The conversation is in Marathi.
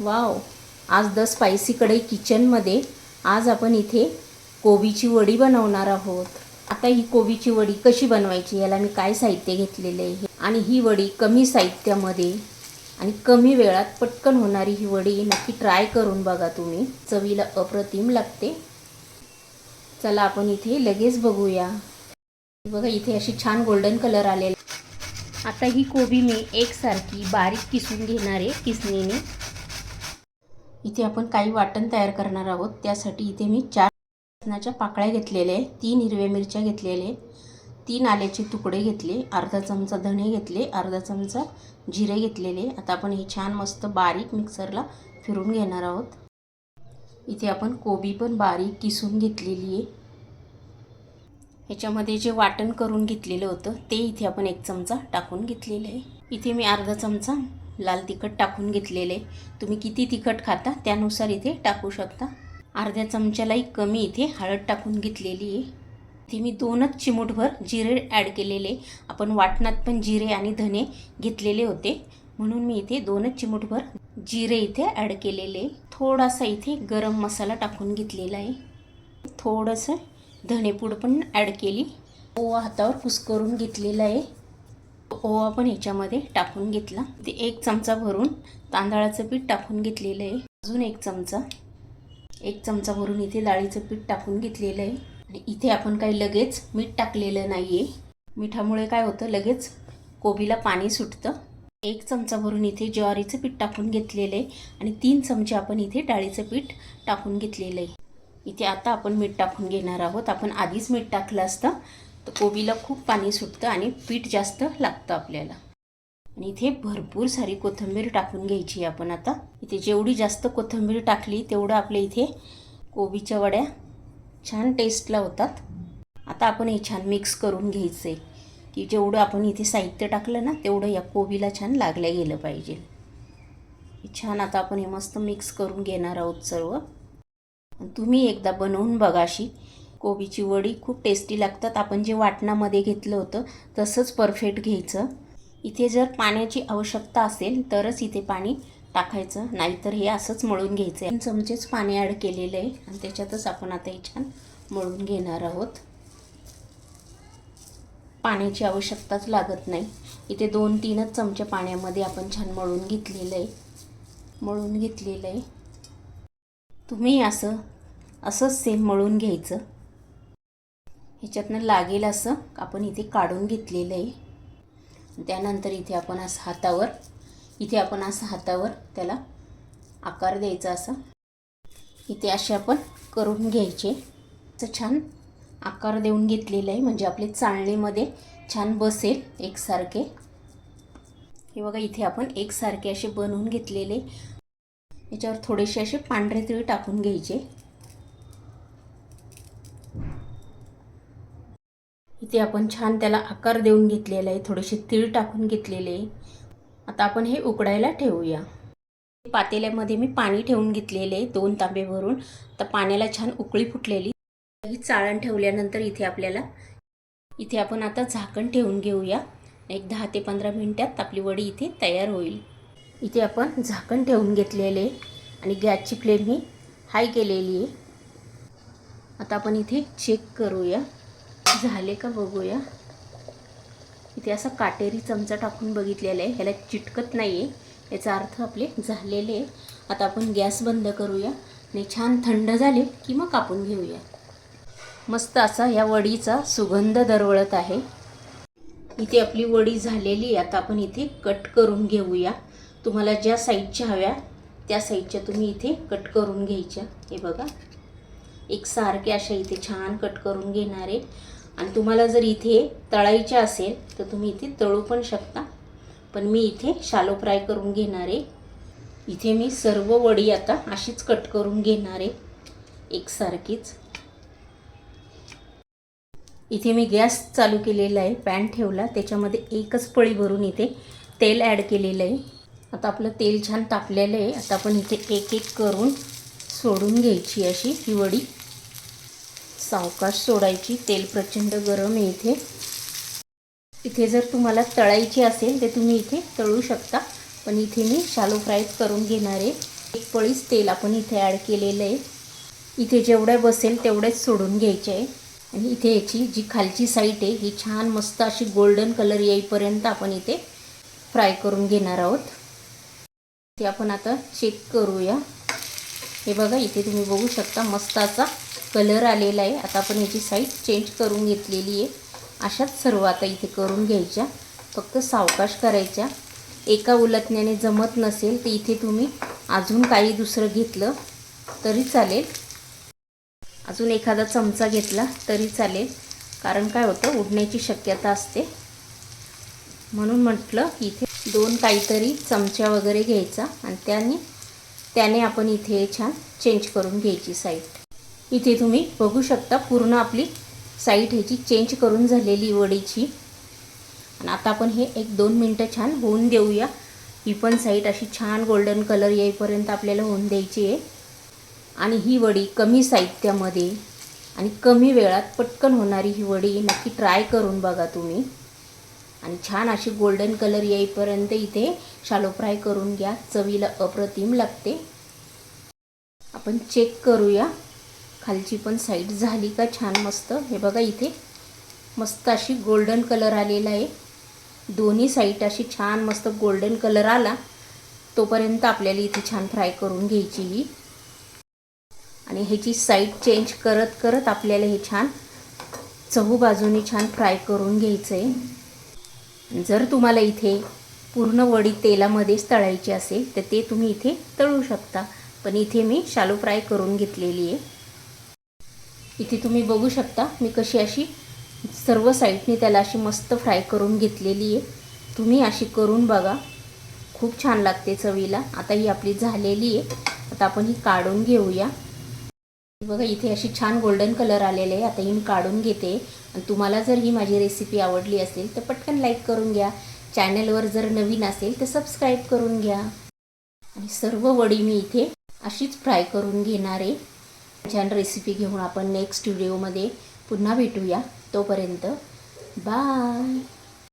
वाव. आज द स्पायसी कढई किचनमध्ये आज आपण इथे कोबीची वडी बनवणार आहोत. आता ही कोबीची वडी कशी बनवायची याला मी काय साहित्य घेतलेले आहे आणि ही वडी कमी साहित्यामध्ये आणि कमी वेळात पटकन होणारी ही वडी नक्की ट्राय करून बघा तुम्ही. चवीला अप्रतिम लागते. चला आपण इथे लगेच बघूया. बघा इथे अशी छान गोल्डन कलर आलेला. आता ही कोबी मी एकसारखी बारीक किसून घेणार आहे किसणीने. इथे आपण काही वाटण तयार करणार आहोत. त्यासाठी इथे मी चार लसणाच्या पाकळ्या घेतलेल्या आहे तीन हिरव्या मिरच्या घेतलेले तीन आल्याचे तुकडे घेतले. अर्धा चमचा धणे घेतले. अर्धा चमचा जिरे घेतलेले. आता आपण हे छान मस्त बारीक मिक्सरला फिरून घेणार आहोत. इथे आपण कोबी पण बारीक किसून घेतलेली आहे. ह्याच्यामध्ये जे वाटण करून घेतलेलं होतं ते इथे आपण एक चमचा टाकून घेतलेलं आहे. इथे मी अर्धा चमचा लाल तिखट टाकून घेतलेले. तुम्ही किती तिखट खाता त्यानुसार इथे टाकू शकता. अर्ध्या चमच्यालाही कमी इथे हळद टाकून घेतलेली आहे. इथे मी दोनच चिमूटभर जिरे ॲड केलेले. आपण वाटणात पण जिरे आणि धने घेतलेले होते. म्हणून मी इथे दोनच चिमूटभर जिरे इथे ॲड केलेले. थोडासा इथे गरम मसाला टाकून घेतलेला आहे. थोडंसं धणेपूड पण ॲड केली. ओवा हातावर कुस्करून घेतलेला आहे. ओवा पण ह्याच्यामध्ये टाकून घेतला. ते एक चमचा भरून तांदळाचं पीठ टाकून घेतलेलं आहे. अजून एक चमचा. एक चमचा भरून इथे डाळीचं पीठ टाकून घेतलेलं आहे. आणि इथे आपण काही लगेच मीठ टाकलेलं नाही आहे मिठामुळे काय होतं? लगेच कोबीला पाणी सुटतं. एक चमचा भरून इथे ज्वारीचं पीठ टाकून घेतलेलं आहे. आणि तीन चमचे आपण इथे डाळीचं पीठ टाकून घेतलेलं आहे. इथे आता आपण मीठ टाकून घेणार आहोत. आपण आधीच मीठ टाकलं असतं. तर कोबीला खूप पाणी सुटतं आणि पीठ जास्त लागतं आपल्याला. आणि इथे भरपूर सारी कोथिंबीर टाकून घ्यायची आपण आता. इथे जेवढी जास्त कोथिंबीर टाकली तेवढं आपल्या इथे कोबीच्या वड्या छान टेस्टला होतात. आता आपण हे छान मिक्स करून घ्यायचं आहे की जेवढं आपण इथे साहित्य टाकलं ना तेवढं या कोबीला छान लागल्या गेलं पाहिजे. छान आता आपण हे मस्त मिक्स करून घेणार आहोत सर्व. तुम्ही एकदा बनवून बघा अशी. कोबीची वडी खूप टेस्टी लागतात. आपण जे वाटणामध्ये घेतलं होतं तसंच परफेक्ट घ्यायचं. इथे जर पाण्याची आवश्यकता असेल तरच इथे पाणी टाकायचं. नाहीतर हे असंच मळून घ्यायचं. आहे चमचेच पाणी ॲड केलेलं आहे. आणि त्याच्यातच आपण आता हे छान मळून घेणार आहोत. पाण्याची आवश्यकताच लागत नाही. इथे दोन तीनच चमचे पाण्यामध्ये आपण छान मळून घेतलेलं आहे. मळून घेतलेलं आहे. तुम्ही असं असंच सेम मळून घ्यायचं. ह्याच्यातनं लागेल असं आपण इथे काढून घेतलेलं आहे. त्यानंतर इथे आपण असं हातावर इथे आपण असं हातावर त्याला आकार द्यायचा असं. इथे असे आपण करून घ्यायचे. असं छान आकार देऊन घेतलेलं आहे. म्हणजे आपले चाळणीमध्ये छान बसेल एकसारखे. हे बघा इथे आपण एकसारखे असे बनवून घेतलेले. याच्यावर थोडेसे असे पांढरे तिळ टाकून घ्यायचे. इथे आपण छान त्याला आकार देऊन घेतलेला आहे थोडेसे तीळ टाकून घेतलेले आता आपण हे उकडायला ठेवूया. पातेल्यामध्ये मी पाणी ठेवून घेतलेले दोन तांबे भरून. तर पाण्याला छान उकळी फुटलेली. ही चाळण ठेवल्यानंतर इथे आपल्याला इथे आपण आता झाकण ठेवून घेऊया. एक दहा ते पंधरा मिनटात आपली वडी इथे तयार होईल. इथे आपण झाकण ठेवून घेतलेले आणि गॅसची फ्लेम ही हाय केलेली आहे. आता आपण इथे चेक करूया. झाले का बघूया. इथे असा काटेरी चमचा टाकून बघितलेला आहे. ह्याला चिटकत नाही आहे याचा अर्थ आपले झालेले आहे. आता आपण गॅस बंद करूया आणि छान थंड झाले की मग कापून घेऊया. मस्त असा या वडीचा सुगंध दरवळत आहे. इथे आपली वडी झालेली आहे. आता आपण इथे कट करून घेऊया. तुम्हाला ज्या साईजच्या हव्या त्या साईजच्या तुम्ही इथे कट करून घ्यायच्या. हे बघा. एकसारखे अशा इथे छान कट करून घेणारे आणि तुम्हाला जर इथे तळायचे असेल तर तुम्ही इथे तळू पण शकता. पण मी इथे शालो फ्राय करून घेणार आहे. इथे मी सर्व वडी आता अशीच कट करून घेणार आहे. एकसारखीच. इथे मी गॅस चालू केलेला आहे पॅन ठेवला. त्याच्यामध्ये एकच पळी भरून इथे तेल ॲड केलेलं आहे. आता आपलं तेल छान तापलेलं आहे. आता आपण इथे एक एक करून सोडून घ्यायची अशी ही वडी. सावकाश सोडायची तेल प्रचंड गरम आहे इथे. इथे जर तुम्हाला तळायची असेल तर तुम्ही इथे तळू शकता. पण इथे मी शालो फ्राय करून घेणार आहे. एक पळीच तेल आपण इथे ॲड केलेलं आहे. इथे जेवढ्या बसेल तेवढेच सोडून घ्यायचे आहे. आणि इथे याची जी खालची साईट आहे ही छान मस्त अशी गोल्डन कलर येईपर्यंत आपण इथे फ्राय करून घेणार आहोत. ते आपण आता चेक करूया. हे बघा इथे तुम्ही बघू शकता मस्त असा कलर आलेला आहे. आता आपण याची साईज चेंज करून घेतलेली आहे. अशाच सर्व आता इथे करून घ्यायच्या. फक्त सावकाश करायच्या. एका उलटण्याने जमत नसेल तर इथे तुम्ही अजून काही दुसरं घेतलं तरी चालेल. अजून एखादा चमचा घेतला तरी चालेल. कारण काय होतं? उडण्याची शक्यता असते. म्हणून म्हटलं की इथे दोन काहीतरी चमच्या वगैरे घ्यायचा. आणि त्याने त्याने आपण इथे छान चेंज करून घ्यायची साईड इथे तुम्ही बघू शकता पूर्ण आपली साईट ह्याची चेंज करून झालेली वडीची. आणि आता आपण हे एक दोन मिनटं छान होऊन देऊया. ही पण साईट अशी छान गोल्डन कलर येईपर्यंत आपल्याला होऊन द्यायची आहे. आणि ही वडी कमी साहित्यामध्ये आणि कमी वेळात पटकन होणारी ही वडी नक्की ट्राय करून बघा तुम्ही. आणि छान अशी गोल्डन कलर येईपर्यंत इथे शालो फ्राय करून घ्या. चवीला अप्रतिम लागते. आपण चेक करूया. खालची पण साईड झाली का छान मस्त. हे बघा इथे मस्त अशी गोल्डन कलर आलेला आहे. दोन्ही साईड अशी छान मस्त गोल्डन कलर आला. तोपर्यंत आपल्याला इथे छान फ्राय करून घ्यायची ही. आणि ह्याची साईड चेंज करत करत आपल्याला हे छान चहू बाजूनी छान फ्राय करून घ्यायचं आहे जर तुम्हाला इथे पूर्ण वडी तेलामध्येच तळायची असेल तर ते तुम्ही इथे तळू शकता. पण इथे मी शालू फ्राय करून घेतलेली आहे. इथे तुम्ही बघू शकता मी कशी अशी सर्व साईडने त्याला अशी मस्त फ्राय करून घेतलेली आहे. तुम्ही अशी करून बघा. खूप छान लागते चवीला. आता ही आपली झालेली आहे. आता आपण ही काढून घेऊया. बघा इथे अशी छान गोल्डन कलर आलेले आहे. आता ही मी काढून घेते. आणि तुम्हाला जर ही माझी रेसिपी आवडली असेल तर पटकन लाईक करून घ्या. चॅनलवर जर नवीन असेल तर सबस्क्राईब करून घ्या. आणि सर्व वडी मी इथे अशीच फ्राय करून घेणार आहे. छान रेसिपी घेऊन आपण नेक्स्ट व्हिडिओमध्ये पुन्हा भेटूया. तोपर्यंत बाय